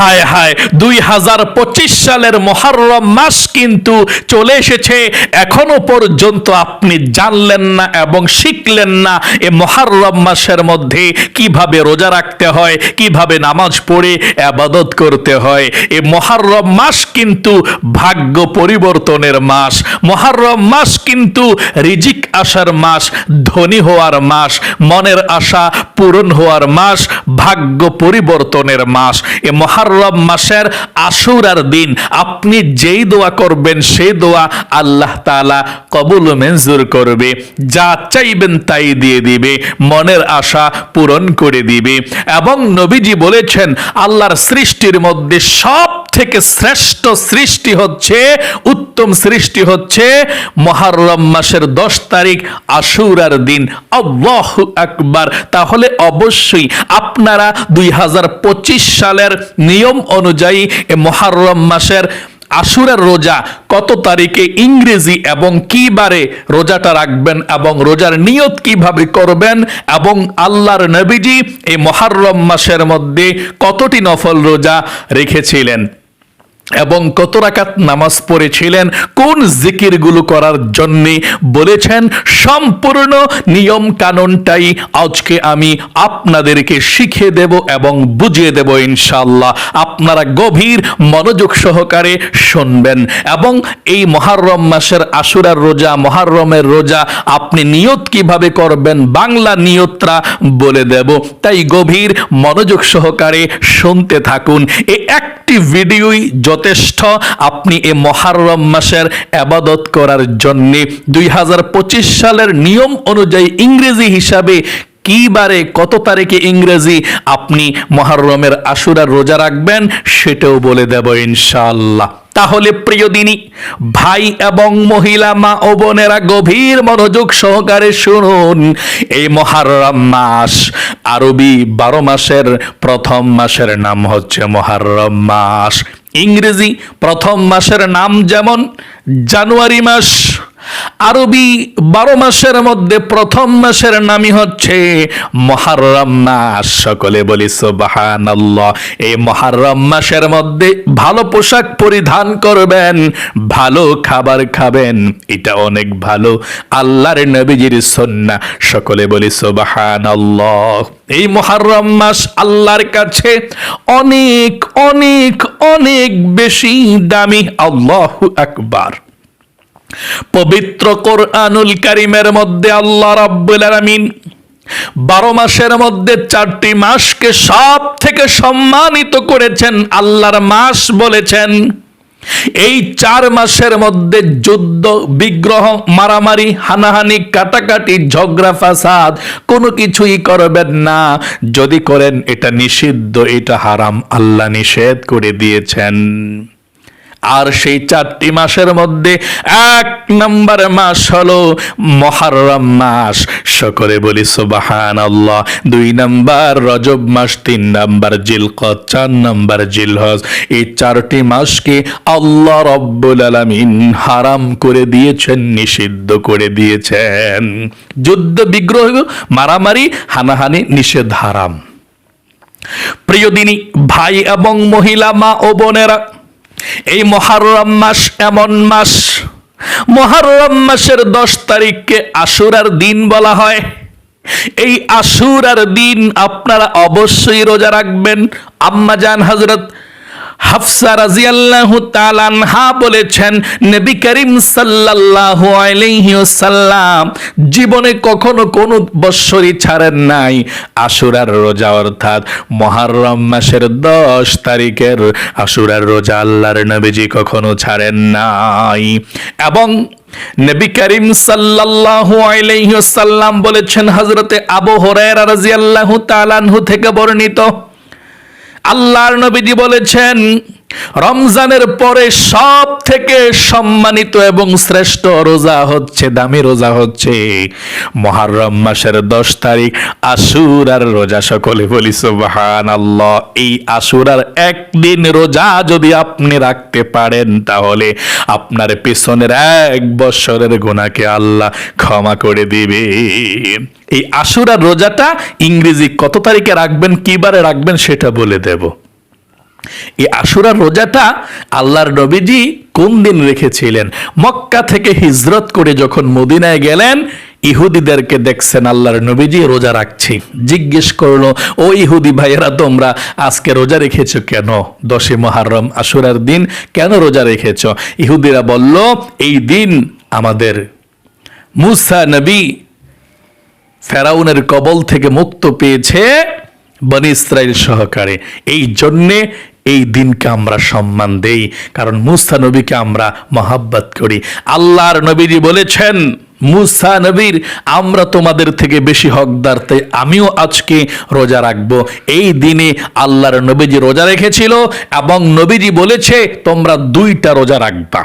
হায় হায়, দুই হাজার পঁচিশ সালের মহারম মাস কিন্তু চলে এসেছে। এখনও পর্যন্ত আপনি জানলেন না এবং শিখলেন না এ মহারম মাসের মধ্যে কীভাবে রোজা রাখতে হয়, কীভাবে নামাজ পড়ে, আবাদত করতে হয়। এ মহারম মাস কিন্তু ভাগ্য পরিবর্তনের মাস। মহারম মাস কিন্তু রিজিক আসার মাস, ধনী হওয়ার মাস, মনের আশা পূরণ হওয়ার মাস, ভাগ্য পরিবর্তনের মাস। এ মহারম মাসের আশুরার দিন, আপনি যেই দোয়া করবেন, সেই দোয়া আল্লাহ তালা কবুল মঞ্জুর করবে। যা চাইবেন তাই দিয়ে দিবে, মনের আশা পূরণ করে দিবে। এবং নবীজি বলেছেন, আল্লাহর সৃষ্টির মধ্যে সব থেকে শ্রেষ্ঠ সৃষ্টি হচ্ছে, উত্তম সৃষ্টি হচ্ছে মহারম মাসের দশ তারিখ আশুরার দিন। আল্লাহ আকবার। তাহলে অবশ্যই আপনারা দুই হাজার পঁচিশ সালের নিয়ম অনুযায়ী এ মহারম মাসের আশুরার রোজা কত তারিখে ইংরেজি এবং কি বারে রোজাটা রাখবেন এবং রোজার নিয়ত কীভাবে করবেন এবং আল্লাহর নবীজি এই মহারম মাসের মধ্যে কতটি নফল রোজা রেখেছিলেন? এবং কত রাকাত নামাজ পড়েছিলেন, কোন জিকিরগুলো করার জন্য বলেছেন, সম্পূর্ণ নিয়ম কানুনটাই আজকে আমি আপনাদেরকে শিখে দেব এবং বুঝিয়ে দেব ইনশাল্লাহ আপনারা গভীর মনোযোগ সহকারে শুনবেন এবং এই মহারম মাসের আশুরার রোজা, মহারমের রোজা আপনি নিয়ত কীভাবে করবেন, বাংলা নিয়তরা বলে দেব। তাই গভীর মনোযোগ সহকারে শুনতে থাকুন। এই একটি ভিডিওই যথেষ্ট, আপনি এ মহারম মাসের আবাদত করার জন্যে দুই হাজার পঁচিশ সালের নিয়ম অনুযায়ী ইংরেজি হিসাবে কি বারে কত তারিখে ইংরেজি আপনি মহারমের আশুরার রোজা রাখবেন সেটাও বলে দেব ইনশাআল্লাহ। তাহলে প্রিয় দিনী, ভাই এবং মহিলা, মা ও বোনেরা গভীর মনোযোগ সহকারে শুনুন, এই মহারম মাস আরবি বারো মাসের প্রথম মাসের নাম হচ্ছে মহারম মাস। ইংরেজি প্রথম মাসের নাম যেমন জানুয়ারি মাস আরবি বারো মাসের মধ্যে প্রথম মাসের নামই হচ্ছে মহারম মাস। সকলে বলি সোবাহান এই মহারম মাসের মধ্যে ভালো পোশাক পরিধান করবেন, ভালো খাবার খাবেন। এটা অনেক ভালো। আল্লাহর নবীজির সন্না সকলে বলি সোবাহান এই মহারম মাস আল্লাহর কাছে অনেক অনেক অনেক বেশি দামি। আল্লাহ আকবার। পবিত্র কোরআনুল কারিমের মধ্যে আল্লাহ রাব্বুল আলামিন বারো মাসের মধ্যে চারটি মাসকে সব থেকে সম্মানিত করেছেন, আল্লাহর মাস বলেছেন। এই চার মাসের মধ্যে যুদ্ধ, বিগ্রহ, মারামারি, হানাহানি, কাটাকাটি, ঝগড়া, ফাসাদ কোনো কিছুই করবেন না। যদি করেন, এটা নিষিদ্ধ, এটা হারাম, আল্লাহ নিষেধ করে দিয়েছেন। আর সেই চারটি মাসের মধ্যে এক নম্বর মাস হলো মহারম মাস। সকলে বলি সুবাহান আল্লাহ দুই নম্বর রজব মাস, তিন নম্বর জিলকত চার নম্বর জিলহজ। এই চারটি মাসকে আল্লাহ রব্বুল আলামিন হারাম করে দিয়েছেন, নিষিদ্ধ করে দিয়েছেন। যুদ্ধ, বিগ্রহ, মারামারি, হানাহানি নিষেধ হারাম প্রিয় দিনী, ভাই এবং মহিলা, মা ও বোনেরা এই মহারম মাস এমন মাস। মহারম মাসের দশ তারিখকে আশুরার দিন বলা হয়। এই আশুরার দিন আপনারা অবশ্যই রোজা রাখবেন। আম্মাজান হজরত হাফসা রাজিয়াল্লাহু তাআলাহা বলেছেন, নবী করিম সাল্লাল্লাহু আলাইহি ওয়াসাল্লাম জীবনে কখনো কোনো বৎসরই ছাড়েন নাই। আশুরার রোজা অর্থাৎ মুহররম মাসের 10 তারিখের আশুরার রোজা আল্লাহর নবীজি কখনো ছাড়েন নাই। এবং নবী করিম সাল্লাল্লাহু আলাইহি ওয়াসাল্লাম বলেছেন, হযরতে আবু হুরায়রা রাদিয়াল্লাহু তাআলা থেকে বর্ণিত আল্লাহর নবীজি বলেছেন রমজানের পরে সব থেকে সম্মানিত এবং শ্রেষ্ঠ রোজা হচ্ছে, দামি রোজা হচ্ছে মহারম মাসের দশ তারিখ, আশুরার রোজা। সকলে বলি সুবাহান আল্লাহ এই আশুরার একদিন রোজা যদি আপনি রাখতে পারেন, তাহলে আপনার পেছনের এক বছরের গোনাকে আল্লাহ ক্ষমা করে দিবে এই আশুরার রোজাটা ইংরেজি কত তারিখে রাখবেন, কিবারে রাখবেন সেটা বলে দেব। এই আশুরার রোজাটা আল্লাহর নবীজি কোন দিন রেখেছিলেন? মক্কা থেকে হিজরত করে যখন মদিনায় গেলেন, ইহুদিদেরকে দেখছেন আল্লাহর নবীজি রোজা রাখছি। জিজ্ঞেস করল, ও ইহুদি ভাইয়েরা, তোমরা আজকে রোজা রেখেছো কেন? দশে মহারম আশুরার দিন কেন রোজা রেখেছ? ইহুদিরা বলল, এই দিন আমাদের মুসা নবী ফেরাউনের কবল থেকে মুক্ত পেয়েছে বনি ইসরায়েল সহকারে। এই জন্যে এই দিনকে আমরা সম্মান দেই, কারণ মুস্তা নবীকে আমরা মহাব্বত করি। আল্লাহর নবীজি বলেছেন, মুসা নবীর, আমরা তোমাদের থেকে বেশি হকদার তাই আমিও আজকে রোজা রাখব। এই দিনে আল্লাহর নবীজি রোজা রেখেছিল এবং নবীজি বলেছে, তোমরা দুইটা রোজা রাখবা।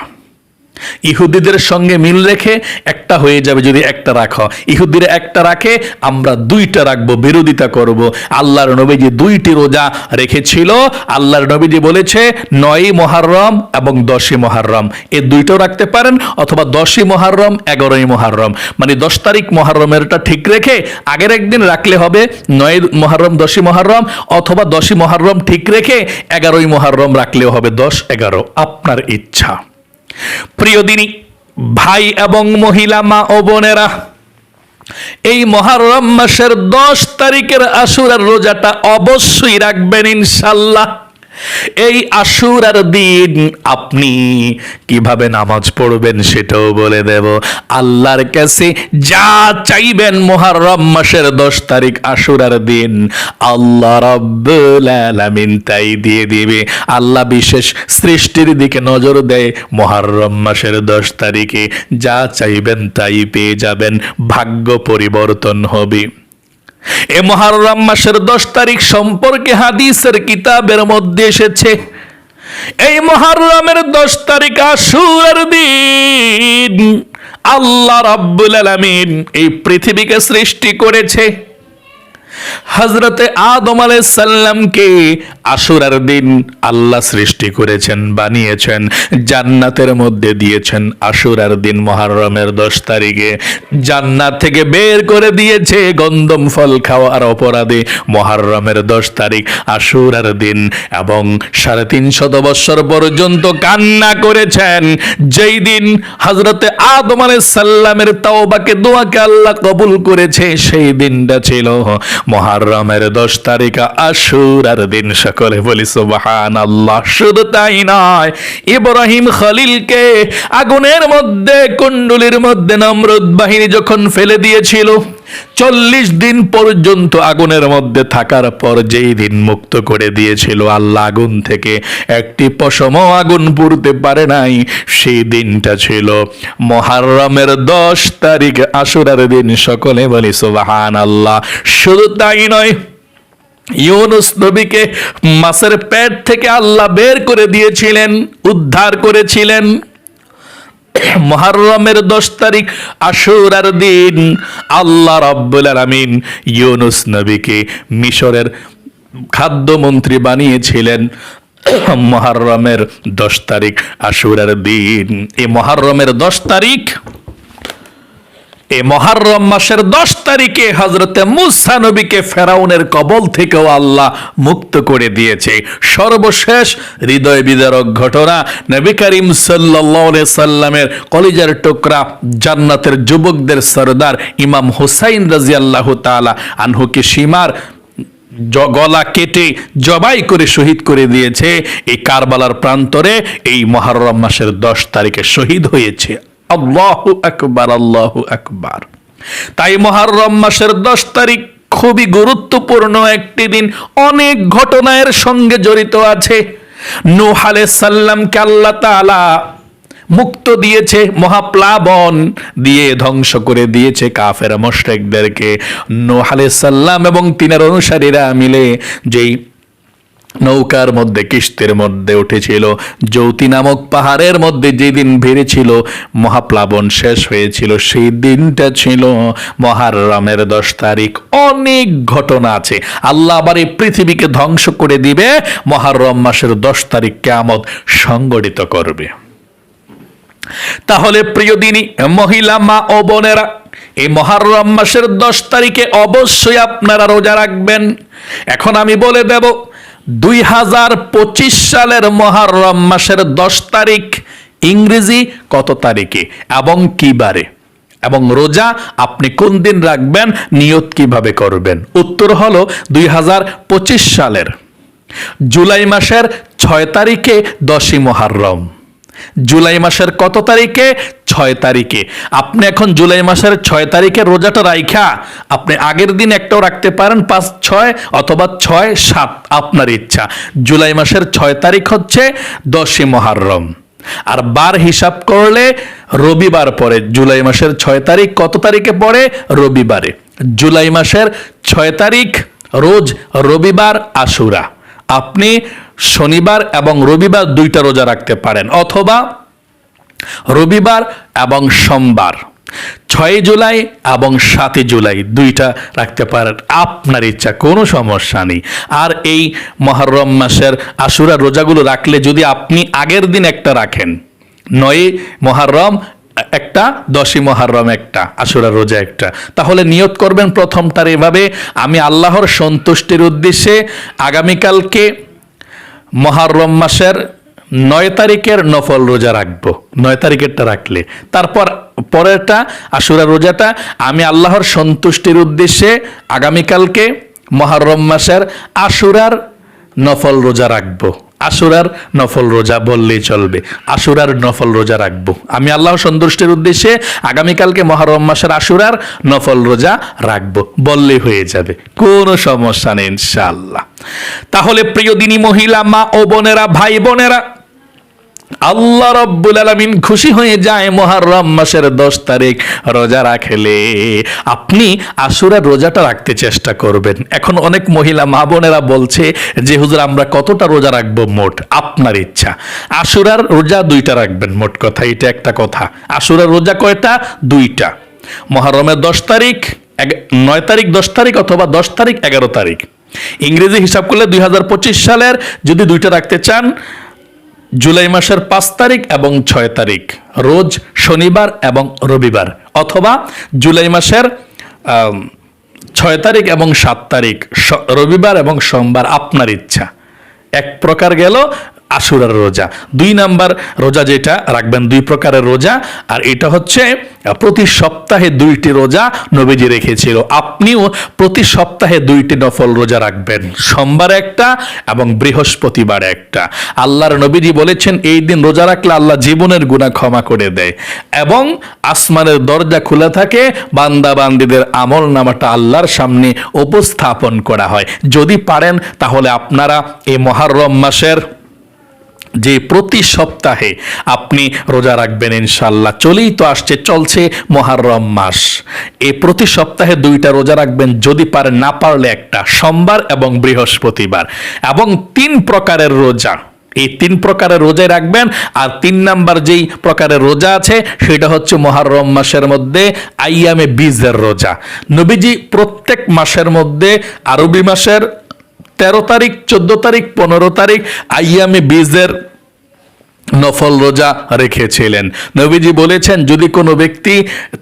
ইহুদিদের সঙ্গে মিল রেখে একটা হয়ে যাবে যদি একটা রাখো। ইহুদিরা একটা রাখে, আমরা দুইটা রাখব, বিরোধিতা করব। আল্লাহর নবীজি দুইটি রোজা রেখেছিল। আল্লাহর নবীজি বলেছে, নয়ই মহারম এবং দশই মহারম এ দুইটাও রাখতে পারেন অথবা দশই মহারম এগারোই মহারম মানে দশ তারিখ মহারমেরটা ঠিক রেখে আগের একদিন রাখলে হবে নয় মহারম দশই মহারম অথবা দশই মহারম ঠিক রেখে এগারোই মহারম রাখলেও হবে, দশ এগারো। আপনার ইচ্ছা। প্রিয় দিনী, ভাই এবং মহিলা, মা ও বোনেরা, এই মহারম মাসের দশ তারিখের আসুরের রোজাটা অবশ্যই রাখবেন ইনশাল্লাহ। এই আশুরার দিন আপনি কীভাবে নামাজ পড়বেন সেটাও বলে দেব। আল্লাহর কাছে যা চাইবেন মহারম মাসের দশ তারিখ আশুরার দিন, আল্লাহ রব্বুল আলামিন তাই দিয়ে দিবে। আল্লাহ বিশেষ সৃষ্টির দিকে নজর দেয় মহারম মাসের দশ তারিখে। যা চাইবেন তাই পেয়ে যাবেন। ভাগ্য পরিবর্তন হবে। এ মহারম মাসের দশ তারিখ সম্পর্কে হাদিসের কিতাবের মধ্যে এসেছে, এই মহারমের দশ তারিখ আশুরের দিন আল্লাহ রাব্বুল আলামিন এই পৃথিবীকে সৃষ্টি করেছে। হজরতে আদম সাল্লামকে আশুরার দিন আল্লাহ সৃষ্টি করেছেন, বানিয়েছেন, জান্নাতের মধ্যে দিয়েছেন আশুরার দিন মহারমের দশ তারিখে। জান্নাত থেকে বের করে দিয়েছে গন্ধম ফল খাওয়ার অপরাধে মহারমের দশ তারিখ আশুরার দিন এবং সাড়ে তিন শত বৎসর পর্যন্ত কান্না করেছেন। যেই দিন হজরতে আদম সাল্লামের তাওবাকে দোয়াকে আল্লাহ কবুল করেছে, সেই দিনটা ছিল মহারমের দশ তারিখ আশুরার দিন। সকলে বলি সুবাহান আল্লাহ শুধু তাই নয়, ইব্রাহিম খলিলকে আগুনের মধ্যে, কুণ্ডুলির মধ্যে, নমরুদ বাহিনী যখন ফেলে দিয়েছিল চল্লিশ দিন পর্যন্ত আগুনের মধ্যে থাকার পর যেই দিন মুক্ত করে দিয়েছিল আল্লাহ আগুন থেকে, একটি পশম আগুন পুড়তে পারে নাই। সেই দিনটা ছিল মহারমের দশ তারিখ, আশুরার দিন। সকলে বলি সুবাহান আল্লাহ শুধু তাই নয়, ইউনুস নবীকে মাছের পেট থেকে আল্লাহ বের করে দিয়েছিলেন, উদ্ধার করেছিলেন। মহারমের দশ তারিখ আশুরার দিন। আল্লাহ রব্বুল আলমিন ইউনুস নবীকে মিশরের খাদ্যমন্ত্রী বানিয়েছিলেন। মহারমের দশ তারিখ আশুরার দিন। এই মহারমের দশ তারিখ এ মহারম মাসের দশ তারিখে হজরতে মুসা নবীকে ফেরাউনের কবল থেকেও আল্লাহ মুক্ত করে দিয়েছে। সর্বশেষ হৃদয় বিদারক ঘটনা নবী করিম সাল্লামের কলিজার টুকরা জান্নাতের যুবকদের সরদার ইমাম হুসাইন রাজি আল্লাহ তালা আনহুকে সীমার গলা কেটে জবাই করে শহীদ করে দিয়েছে। এই কারবালার প্রান্তরে এই মহারম মাসের দশ তারিখে শহীদ হয়েছে। আল্লাহু আকবার আল্লাহু আকবার। তাই মহারম মাসের দশ তারিখ খুবই গুরুত্বপূর্ণ একটি দিন। অনেক ঘটনার সঙ্গে জড়িত আছে। নূহ আলাইহিস সাল্লামকে আল্লাহ তাআলা মুক্ত দিয়েছে, মহাপ্লাবন দিয়ে ধ্বংস করে দিয়েছে কাফের মোশরেকদেরকে। নূহ আলাইহিস সাল্লাম এবং তিনার অনুসারীরা মিলে যেই নৌকার মধ্যে কিস্তির মধ্যে উঠেছিল। জ্যোতি নামক পাহাড়ের মধ্যে যেদিন বেড়েছিল মহাপ্লাবন শেষ হয়েছিল, সেই দিনটা ছিল মহারমের দশ তারিখ। অনেক ঘটনা আছে। আল্লাহ আবার এই পৃথিবীকে ধ্বংস করে দিবে, মহারম মাসের দশ তারিখ কেয়ামত সংগঠিত করবে। তাহলে প্রিয় দিনী, মহিলা, মা ও বোনেরা, এই মহারম মাসের দশ তারিখে অবশ্যই আপনারা রোজা রাখবেন। এখন আমি বলে দেব দুই হাজার পঁচিশ সালের মহারম মাসের দশ তারিখ ইংরেজি কত তারিখে এবং কি বারে? এবং রোজা আপনি কোন দিন রাখবেন? নিয়ত কীভাবে করবেন? উত্তর হলো দুই হাজার পঁচিশ সালের জুলাই মাসের ছয় তারিখে দশই মহারম। জুলাই মাসের কত তারিখে? ছয় তারিখে। আপনি এখন জুলাই মাসের ছয় তারিখে রোজাটা রাইখা। আপনি আগের দিন একটাও রাখতে পারেন, পাঁচ, ছয় অথবা ছয়, সাত, আপনার ইচ্ছা। জুলাই মাসের ছয় তারিখ হচ্ছে দশই মহারম। আর বার হিসাব করলে রবিবার পরে জুলাই মাসের ছয় তারিখ কত তারিখে পড়ে? রবিবারে। জুলাই মাসের ছয় তারিখ রোজ রবিবার আশুরা। আপনি শনিবার এবং রবিবার দুইটা রোজা রাখতে পারেন, অথবা রবিবার এবং সোমবার। ছয় জুলাই এবং সাতই জুলাই দুইটা রাখতে পারেন, আপনার ইচ্ছা, কোনো সমস্যা নেই। আর এই মহরম মাসের আশুরা রোজাগুলো রাখলে যদি আপনি আগের দিন একটা রাখেন নয় মহরম একটা, দশই মহারম একটা, আশুরা রোজা একটা, তাহলে নিয়ত করবেন প্রথমটার এভাবে, আমি আল্লাহর সন্তুষ্টির উদ্দেশ্যে আগামীকালকে মহারম মাসের নয় তারিখের নফল রোজা রাখব। নয় তারিখেরটা রাখলে। তারপর পরেরটা, আশুরা রোজাটা, আমি আল্লাহর সন্তুষ্টির উদ্দেশ্যে আগামীকালকে মহারম মাসের আশুরার নফল রোজা রাখব। আশুরার নফল রোজা বললেই চলবে, আশুরার নফল রোজা রাখব। আমি আল্লাহ সন্তুষ্টের উদ্দেশ্যে আগামীকালকে মহারম মাসের আশুরার নফল রোজা রাখব, বললেই হয়ে যাবে, কোনো সমস্যা নেই ইনশাল্লাহ তাহলে প্রিয় দিনী মহিলা, মা ও বোনেরা, ভাই বোনেরা আল্লাহ রব্বুল আলমিন খুশি হয়ে যায় মহারম মাসের দশ তারিখ রোজা রাখলে। আপনি আশুরার রোজাটা রাখতে চেষ্টা করবেন। এখন অনেক মহিলা মা বোনেরা বলছে যে, হুজুর, আমরা কতটা রোজা রাখব? মোট আপনার ইচ্ছা। আশুরার রোজা দুইটা রাখবেন, মোট কথা। এটা একটা কথা। আশুরার রোজা কয়টা? দুইটা। মহারমের দশ তারিখ নয় তারিখ দশ তারিখ অথবা দশ তারিখ এগারো তারিখ। ইংরেজি হিসাব করলে দুই হাজার পঁচিশ সালের যদি দুইটা রাখতে চান জুলাই মাসের পাঁচ তারিখ এবং ছয় তারিখ, রোজ শনিবার এবং রবিবার, অথবা জুলাই মাসের ছয় তারিখ এবং সাত তারিখ রবিবার এবং সোমবার আপনার ইচ্ছা। এক প্রকার গেল আশুরার রোজা। দুই নাম্বার রোজা যেটা, রাখবেন দুই প্রকারের রোজা, আর এটা হচ্ছে প্রতি সপ্তাহে দুইটি রোজা নবীজি রেখেছিল। আপনিও প্রতি সপ্তাহে দুইটি নফল রোজা রাখবেন। সোমবার একটা এবং বৃহস্পতিবার একটা। আল্লাহর নবীজি বলেছেন, এই দিন রোজা রাখলে আল্লাহ জীবনের গুণা ক্ষমা করে দেয়। এবং আসমানের দরজা খোলা থাকে বান্দা বান্দিদের আমল নামাটা আল্লাহর সামনে উপস্থাপন করা হয়। যদি পারেন, তাহলে আপনারা এই মহারম মাসের যে প্রতি সপ্তাহে আপনি রোজা রাখবেন ইনশাল্লাহ চলেই তো আসছে, চলছে মহারম মাস। এ প্রতি সপ্তাহে দুইটা রোজা রাখবেন, যদি পারে না পারলে একটা, সোমবার এবং বৃহস্পতিবার। এবং তিন প্রকারের রোজা। এই তিন প্রকারের রোজায় রাখবেন, আর তিন নাম্বার যেই প্রকারের রোজা আছে, সেটা হচ্ছে মহারম মাসের মধ্যে আইয়ামে বীজের রোজা। নবীজি প্রত্যেক মাসের মধ্যে আরবি মাসের তেরো তারিখ, চোদ্দ তারিখ, পনেরো তারিখ আইয়ামে বীজের নফল রোজা রেখেছিলেন। নবীজি বলেছেন, যদি কোনো ব্যক্তি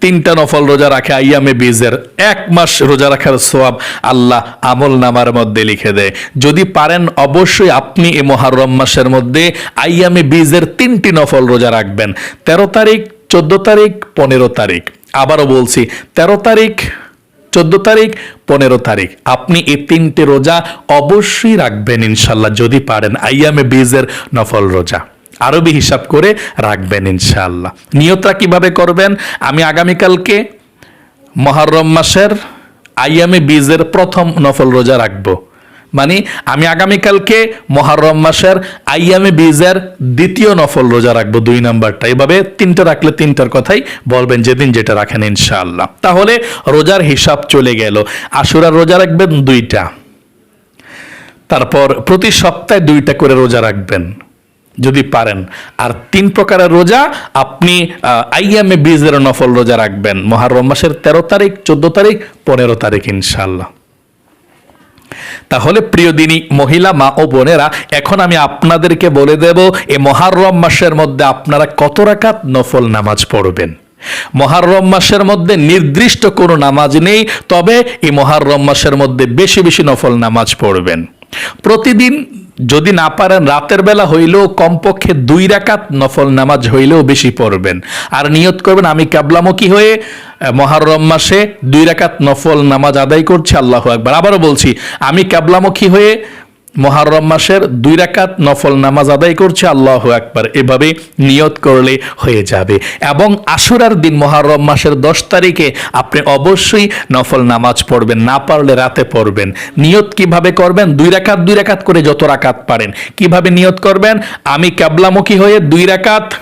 তিনটা নফল রোজা রাখে, আইয়ামে বীজের এক মাস রোজা রাখার সোয়াব আল্লাহ আমল নামার মধ্যে লিখে দেয়। যদি পারেন, অবশ্যই আপনি এই মহারম মাসের মধ্যে আইয়ামে বীজের তিনটি নফল রোজা রাখবেন। তেরো তারিখ, চোদ্দ তারিখ, পনেরো তারিখ। আবারও বলছি, তেরো তারিখ চোদ্দ তারিখ, পনেরো তারিখ। আপনি এই তিনটে রোজা অবশ্যই রাখবেন ইনশাল্লাহ, যদি পারেন। আইয়ামে বীজের নফল রোজা। আরবি হিসাব করে রাখবেন ইনশাল্লাহ। নিয়তরা কীভাবে করবেন? আমি আগামীকালকে মহরম মাসের আইয়ামে বীজের প্রথম নফল রোজা রাখব। মানে আমি আগামীকালকে মহরম মাসের আইয়ামে বীজের দ্বিতীয় নফল রোজা রাখব দুই নাম্বারটা। এভাবে তিনটা রাখলে তিনটার কথাই বলবেন যেদিন যেটা রাখেন ইনশাআল্লাহ। তাহলে রোজার হিসাব চলে গেল। আশুরার রোজা রাখবেন দুইটা। তারপর প্রতি সপ্তাহে দুইটা করে রোজা রাখবেন, যদি পারেন। আর তিন প্রকারের রোজা আপনি আইয়ামে বীজের নফল রোজা রাখবেন। মহারম মাসের তেরো তারিখ, চোদ্দ তারিখ, পনেরো তারিখ ইনশাল্লাহ তাহলে প্রিয় দিনী মহিলা, মা ও বোনেরা, এখন আমি আপনাদেরকে বলে দেব, এ মহারম মাসের মধ্যে আপনারা কত রাকাত নফল নামাজ পড়বেন? মহারম মাসের মধ্যে নির্দিষ্ট কোনো নামাজ নেই, তবে এই মহারম মাসের মধ্যে বেশি বেশি নফল নামাজ পড়বেন। প্রতিদিন যদি না পারেন, রাতের বেলা হইলেও কমপক্ষে দুই রাকাত নফল নামাজ হইলেও বেশি পড়বেন। আর নিয়ত করবেন, আমি ক্যাবলামুখী হয়ে মহারম মাসে দুই রাকাত নফল নামাজ আদায় করছি, আল্লাহ একবার আবারও বলছি, আমি ক্যাবলামুখী হয়ে মহারম মাসের দুই রাকাত নফল নামাজ আদায় করছে, আল্লাহ একবার এভাবে নিয়ত করলে হয়ে যাবে। এবং আশুরার দিন মহারম মাসের দশ তারিখে আপনি অবশ্যই নফল নামাজ পড়বেন, না পারলে রাতে পড়বেন। নিয়ত কীভাবে করবেন? দুই রাকাত দুই রাকাত করে যত রাকাত পারেন। কীভাবে নিয়ত করবেন? আমি ক্যাবলামুখী হয়ে দুই রাকাত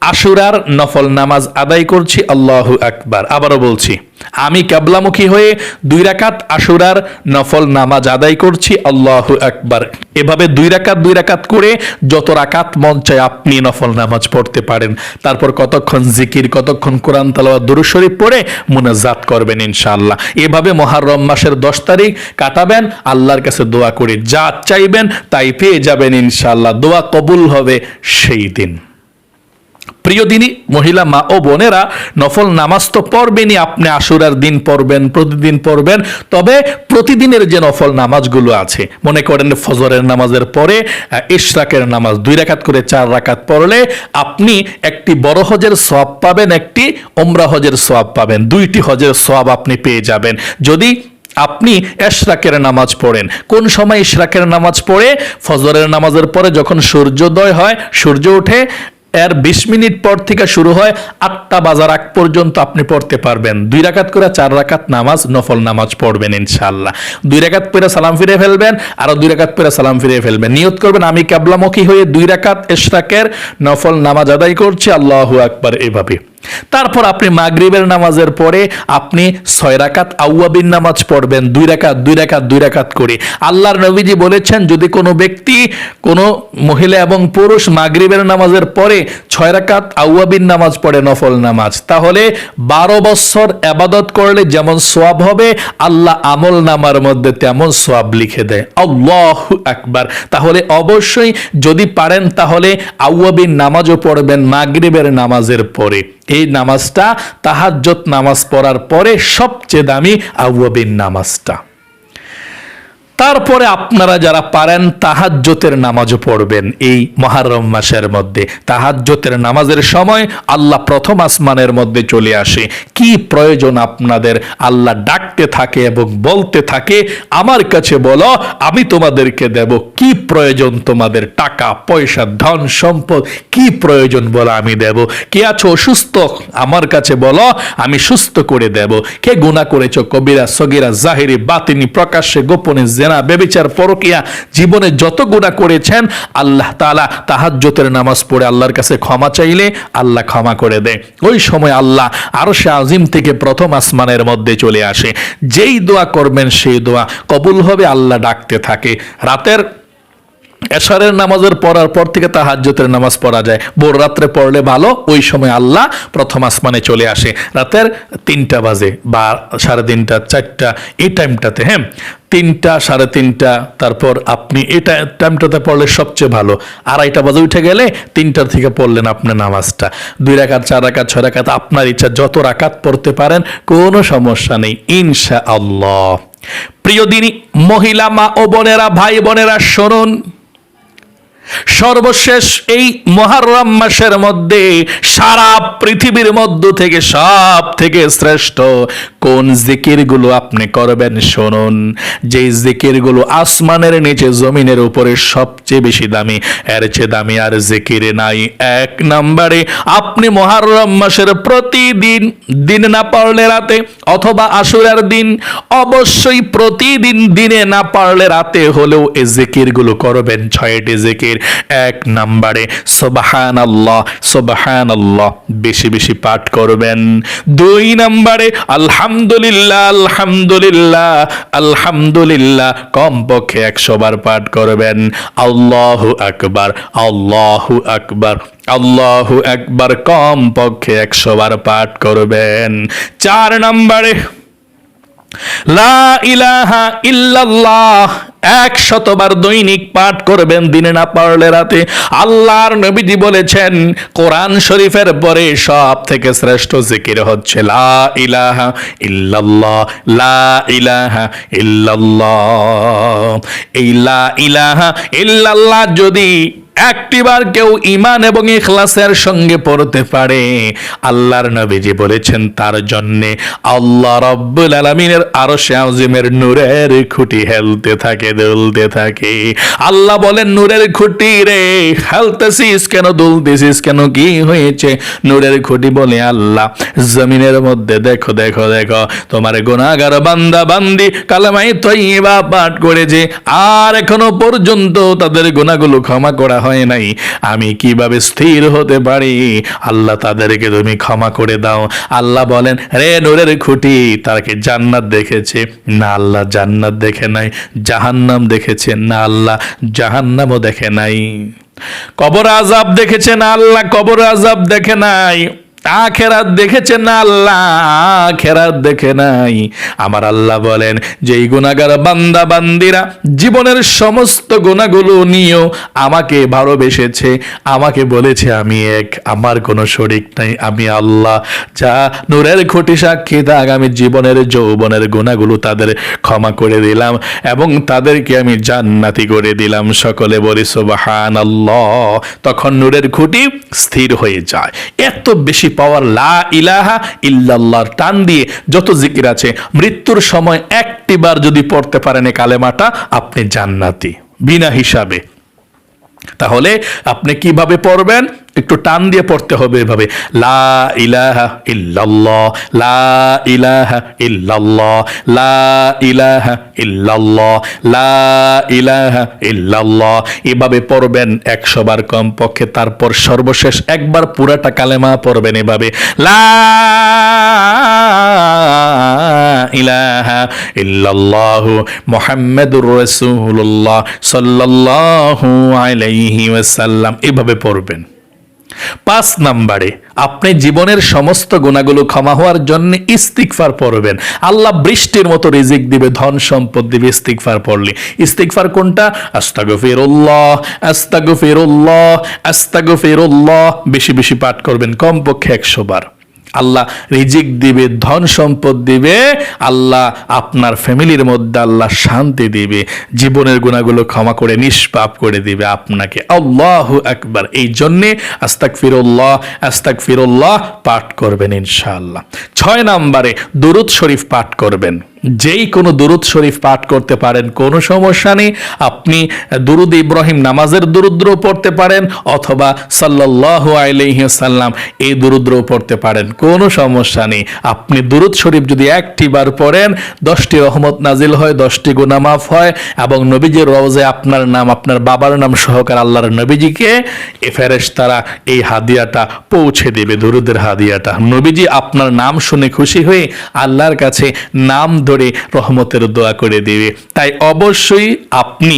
আশুরার নফল নামাজ আদায় করছি, আল্লাহ আকবার। আবারও বলছি, আমি কাবলামুখী হয়ে দুই রাকাত আশুরার নফল নামাজ আদায় করছি, আল্লাহ আকবার। এভাবে দুই রাকাত দুই রাকাত করে যত রাকাত মন চায় আপনি নফল নামাজ পড়তে পারেন। তারপর কতক্ষণ জিকির, কতক্ষণ কোরআন তালাওয়া দুরূদ শরীফ পড়ে মুনাজাত করবেন ইনশাআল্লাহ। এভাবে মহারম মাসের দশ তারিখ কাটাবেন, আল্লাহর কাছে দোয়া করে যা চাইবেন তাই পেয়ে যাবেন ইনশাআল্লাহ। দোয়া কবুল হবে সেই দিন। প্রিয় দিনী, মহিলা মা ও বোনেরা, নফল নামাজ তো পড়বেনই, আপনি আশুরার দিন পড়বেন, প্রতিদিন পড়বেন, তবে প্রতিদিনের যে নফল নামাজগুলো আছে, মনে করেন ফজরের নামাজের পরে ইশরাকের নামাজ, দুই রাকাত করে চার রাকাত পড়লে আপনি একটি বড় হজের সওয়াব পাবেন, একটি ওমরা হজের সওয়াব পাবেন, দুইটি হজের সওয়াব আপনি পেয়ে যাবেন। যদি আপনি এশরাকের নামাজ পড়েন, কোন সময় ইশরাকের নামাজ পড়ে? ফজরের নামাজের পরে যখন সূর্যোদয় হয়, সূর্য ওঠে এর বিশ মিনিট পর থেকে শুরু হয় আটটা বাজার আগ পর্যন্ত আপনি পড়তে পারবেন। দুই রাকাত করে চার রাকাত নামাজ, নফল নামাজ পড়বেন ইনশাল্লাহ দুই রাকাত পরে সালাম ফিরে ফেলবেন, আরও দুই রাকাত পরে সালাম ফিরে ফেলবেন। নিয়ত করবেন, আমি ক্যাবলামুখী হয়ে দুই রাকাত এশরাকের নফল নামাজ আদায় করছি, আল্লাহ আকবার এভাবে তারপর আপনি মাগরিবের নামাজের পরে আপনি ছয় রাকাত আউয়াবিন নামাজ পড়বেন, দুই রাকাত দুই রাকাত দুই রাকাত করে। আল্লাহর নবীজি বলেছেন, যদি কোনো ব্যক্তি, কোনো মহিলা এবং পুরুষ মাগরিবের নামাজের পরে ছয় রাকাত আউয়াবিন নামাজ পড়ে নফল নামাজ, তাহলে বারো বছর আবাদত করলে যেমন সোয়াব হবে, আল্লাহ আমল নামার মধ্যে তেমন সোয়াব লিখে দেয়। আল্লাহ আকবার। তাহলে অবশ্যই যদি পারেন, তাহলে আউয়াবিন নামাজও পড়বেন মাগরিবের নামাজের পরে। এই নামাজটা তাহাজ্জত নামাজ পড়ার পরে সবচেয়ে দামি আউয়াবিন নামাজটা। তারপরে আপনারা যারা পারেন তাহাজ্জতের নামাজও পড়বেন এই মহারম মাসের মধ্যে। তাহাজ্জতের নামাজের সময় আল্লাহ প্রথম আসমানের মধ্যে চলে আসে। কি প্রয়োজন আপনাদের? আল্লাহ ডাকতে থাকে এবং বলতে থাকে, আমার কাছে বলো, আমি তোমাদেরকে দেব। কি প্রয়োজন তোমাদের? টাকা, পয়সা, ধন, সম্পদ, কি প্রয়োজন বলো আমি দেব। কে আছো অসুস্থ আমার কাছে বলো, আমি সুস্থ করে দেব। কে গুণা করেছ? কবিরা, সগিরা, জাহিরি, বাতিনি, প্রকাশ্যে, গোপনে জেনা বেবিচার পরকিয়া জীবনে যত গুণা করেছেন, আল্লাহ তালা তাহার জোতের নামাজ পড়ে আল্লাহর কাছে ক্ষমা চাইলে আল্লাহ ক্ষমা করে দেয়। ওই সময় আল্লাহ আরও সে আজিম থেকে প্রথম আসমানের মধ্যে চলে আসে। যেই দোয়া করবেন সেই দোয়া কবুল হবে, আল্লাহ ডাকতে থাকে। রাতের এশারের নামাজের পড়ার পর থেকে তাহাজ্জতের নামাজ পড়া যায়। ভোর রাত্রে পড়লে ভালো, ওই সময় আল্লাহ প্রথম আসমানে চলে আসে। রাতের তিনটা বাজে বা সাড়ে তিনটা, চারটা, এই টাইমটাতে হ্যাঁ? তিনটা, সাড়ে তিনটা, তারপর আপনি এটা টাইমটাতে পড়লে সবচেয়ে ভালো। আড়াইটা বাজে উঠে গেলে তিনটার থেকে পড়লেন আপনার নামাজটা। দুই রাকাত, চার রাকাত, ছয় রাকাত, আপনার ইচ্ছা যত রাকাত পড়তে পারেন, কোনো সমস্যা নেই ইনশা আল্লাহ প্রিয় দিনী, মহিলা মা ও বোনেরা, ভাই বোনেরা, শুনুন। সর্বশেষ এই মহারম মাসের মধ্যে সারা পৃথিবীর মধ্য থেকে সব থেকে শ্রেষ্ঠ কোন জিকিরগুলো আপনি করবেন শুনুন। যে জিকিরগুলো আসমানের নিচে জমিনের উপরে সবচেয়ে বেশি দামি, এর চেয়ে দামি আর জিকিরে নাই। এক নম্বরে, আপনি মহারম মাসের প্রতিদিন, দিন না পারলে রাতে অথবা আশুরার দিন, অবশ্যই প্রতিদিন দিনে না পারলে রাতে হলেও এই জিকিরগুলো করবেন। ছয়টি জিকির এক নম্বরে। সোবাহান আল্লাহ সোবাহান আল্লাহ বেশি বেশি পাঠ করবেন। দুই নম্বরে, আলহামদুলিল্লাহ আলহামদুলিল্লাহ আলহামদুলিল্লাহ। কমপক্ষে একশো বার পাঠ করবেন। আল্লাহ আকবার আল্লাহ আকবার, আল্লাহ একবার কম পক্ষে একশো বার পাঠ করবেন। চার নম্বরে, লা ইলাহা ইল্লাল্লাহ এক শতবার দৈনিক পাঠ করবেন দিনে না পারলে রাতে। আল্লাহর নবীজি বলেছেন, কোরআন শরীফের পরে সব থেকে শ্রেষ্ঠ জিকির হচ্ছে, লা ইলাহা ইল্লাল্লাহ, লা ইলাহা ইল্লাল্লাহ। এই ইলাহা ইল্লাল্লাহ যদি একটিবার কেউ ইমান এবং ইখলাসের সঙ্গে পড়তে পারে। আল্লাহর নবীজি বলেছেন, তার জন্যে আল্লাহ রব্বুল আলমিনের আরও আজিমের নূরের খুঁটি হেলতে থাকে, দুলতে থাকে। আল্লাহ বলেন, নূরের খুঁটি রে, হেলতেছিস কেন, দুলতেছিস কেন, কি হয়েছে? নূরের খুঁটি বলে, আল্লাহ, জমিনের মধ্যে দেখো দেখো দেখো, তোমার গুণাগার বান্দা বান্দি কালামাই তৈবা পাঠ করেছে, আর এখনও পর্যন্ত তাদের গুণাগুলো ক্ষমা করা হয় নাই। আমি কীভাবে স্থির হতে পারি? আল্লাহ তাদেরকে তুমি ক্ষমা করে দাও। আল্লাহ বলেন, রে নূরের খুঁটি, তাকে জান্নাত দেখেছে। না, আল্লাহ জান্নাত দেখে নাই, জাহান্নাম দেখেছে। না, আল্লাহ জাহান্নামও দেখে নাই। কবর আজাব দেখেছে না, আল্লাহ কবর আজাব দেখে নাই। আখেরাত দেখেছেন না আল্লাহ? আখেরাত দেখে নাই। আমার আল্লাহ বলেন যে এই গুণাগার বান্দা বান্দিরা জীবনের সমস্ত গুণাগুলো নিয়েও আমাকে ভালোবেসেছে, আমাকে বলেছে আমি এক, আমার কোনো শরিক নাই, আমি আল্লাহ। যা নূরের খুঁটি সাক্ষী থাক আমি জীবনের যৌবনের গুণাগুলো তাদের ক্ষমা করে দিলাম এবং তাদেরকে আমি জান্নাতি করে দিলাম। সকলে বলি সুবাহান তখন নূরের খুঁটি স্থির হয়ে যায়। এত বেশি পাওয়ার লা ইলাহা ইল্লাল্লাহর টান দিয়ে যত জিকির আছে, মৃত্যুর সময় একটিবার যদি পড়তে পারেন এ কালেমাটা, আপনি জান্নাতি, বিনা হিসাবে। তাহলে আপনি কীভাবে পড়বেন? একটু টান দিয়ে পড়তে হবে এভাবে। লা ইলাহা ইল্লাল্লাহ, লা ইলাহা ইল্লাল্লাহ, লা ইলাহা ইল্লাল্লাহ, লা ইলাহা ইল্লাল্লাহ। এভাবে পড়বেন একশো বার কম পক্ষে তারপর সর্বশেষ একবার পুরাটা কালেমা পড়বেন এভাবে। লা ইলাহা ইল্লাল্লাহু মুহাম্মাদুর রাসূলুল্লাহ সাল্লাল্লাহু আলাইহি ওয়াসাল্লাম। এভাবে পড়বেন। পাঁচ নাম্বারে, আপনি জীবনের সমস্ত গুণাগুলো ক্ষমা হওয়ার জন্য ইস্তিকফার পড়বেন। আল্লাহ বৃষ্টির মতো রিজিক দিবে, ধন সম্পদ দিবে ইস্তিকফার পড়লে। ইস্তিকফার কোনটা? আস্তাগফিরুল্লাহ আস্তাগফিরুল্লাহ আস্তাগফিরুল্লাহ। বেশি বেশি পাঠ করবেন কমপক্ষে একশো বার। আল্লাহ রিজিক দিবে, ধন সম্পদ দিবে, আল্লাহ আপনার ফ্যামিলির মধ্যে আল্লাহ শান্তি দিবে, জীবনের গুণাগুলো ক্ষমা করে, নিষ্পাপ করে দিবে আপনাকে। আল্লাহ একবার এই জন্যে আস্তাক ফিরুল্লাহ আস্তাক ফিরুল্লাহ পাঠ করবেন ইনশাআল্লাহ। ছয় নম্বরে দুরুদ শরীফ পাঠ করবেন। যেই কোনো দুরুদ শরীফ পাঠ করতে পারেন, কোনো সমস্যা নেই। আপনি দুরুদ ইব্রাহিম নামাজের দুরুদ্র পড়তে পারেন অথবা সাল্লাহ আলাইসাল্লাম এই দুরুদ্র পড়তে পারেন, কোনো সমস্যা নেই। আপনি দুরুদ শরীফ যদি একটি বার পড়েন, দশটি রহমত নাজিল হয়, দশটি গুনামাফ হয় এবং নবীজির রওজে আপনার নাম, আপনার বাবার নাম সহকার আল্লাহর নবীজিকে এ ফেরেশ তারা এই হাদিয়াটা পৌঁছে দেবে, দুরুদের হাদিয়াটা। নবীজি আপনার নাম শুনে খুশি হয়ে আল্লাহর কাছে নাম ধরে রহমতের দোয়া করে দেবে। তাই অবশ্যই আপনি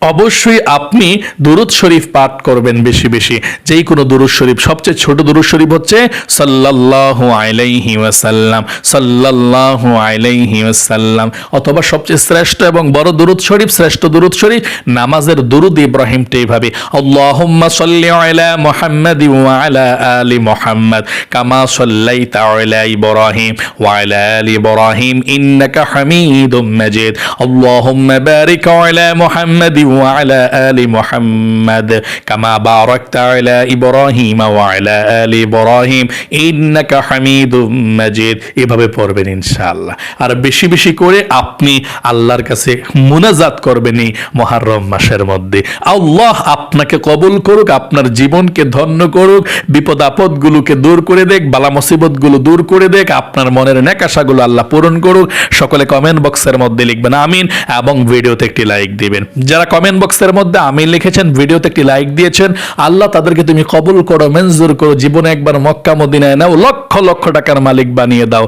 অবশ্যই আপনি দুরুদ শরীফ পাঠ করবেন বেশি বেশি। যেই কোনো দুরুদ শরীফ। সবচেয়ে ছোট দুরুদ শরীফ হচ্ছে সাল্লাল্লাহু আলাইহি ওয়াসাল্লাম। সাল্লাল্লাহু আলাইহি ওয়াসাল্লাম। অথবা সবচেয়ে শ্রেষ্ঠ এবং বড় দুরুদ শরীফ, শ্রেষ্ঠ দুরুদ শরীফ, নামাজের দুরুদ ইব্রাহিমটা এইভাবে আল্লাহুম্মা সাল্লি আলা মুহাম্মাদ ওয়া আলা আলি মুহাম্মাদ। কামা সাল্লাইতা আলা ইব্রাহিম ওয়া আলা আলি ইব্রাহিম ইন্নাকা হামিদুম মাজিদ। আল্লাহুম্মা বারিক আলা মুহাম্মাদ وعلى آل محمد كما باركت على إبراهيم وعلى آل إبراهيم إنك حميد مجيد এভাবে পড়বেন ইনশাআল্লাহ আর বেশি বেশি করে আপনি আল্লাহর কাছে মুনাজাত করবেন এই মহারম মাসের মধ্যে আল্লাহ আপনাকে কবুল করুক আপনার জীবনকে ধন্য করুক বিপদ আপদগুলোকে দূর করে দেখ বালা মুসিবতগুলো দূর করে দেখ আপনার মনের নেকাশাগুলো আল্লাহ পূরণ করুক সকলে কমেন্ট বক্সের মধ্যে লিখবেন আমিন এবং ভিডিওতে একটি লাইক দিবেন যারা কমেন্ট বক্সের মধ্যে আমি লিখেছেন, ভিডিওতে একটি লাইক দিয়েছেন। আল্লাহ তাদেরকে তুমি কবুল করো মেনজুর করো, জীবনে একবার মক্কা মদিনায় নাও, লক্ষ লক্ষ টাকার মালিক বানিয়ে দাও।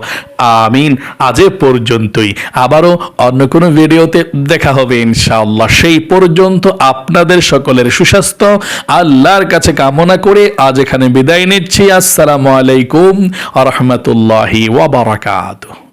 আমিন, আজ পর্যন্তই। আবারও অন্য কোনো ভিডিওতে দেখা হবে ইনশাআল্লাহ। সেই পর্যন্ত আপনাদের সকলের সুস্বাস্থ্য, আল্লাহর কাছে কামনা করে আজ এখানে বিদায় নিচ্ছি। আসসালামু আলাইকুম আ রহমতুল্লাহি ওয়াবারাকাতুহ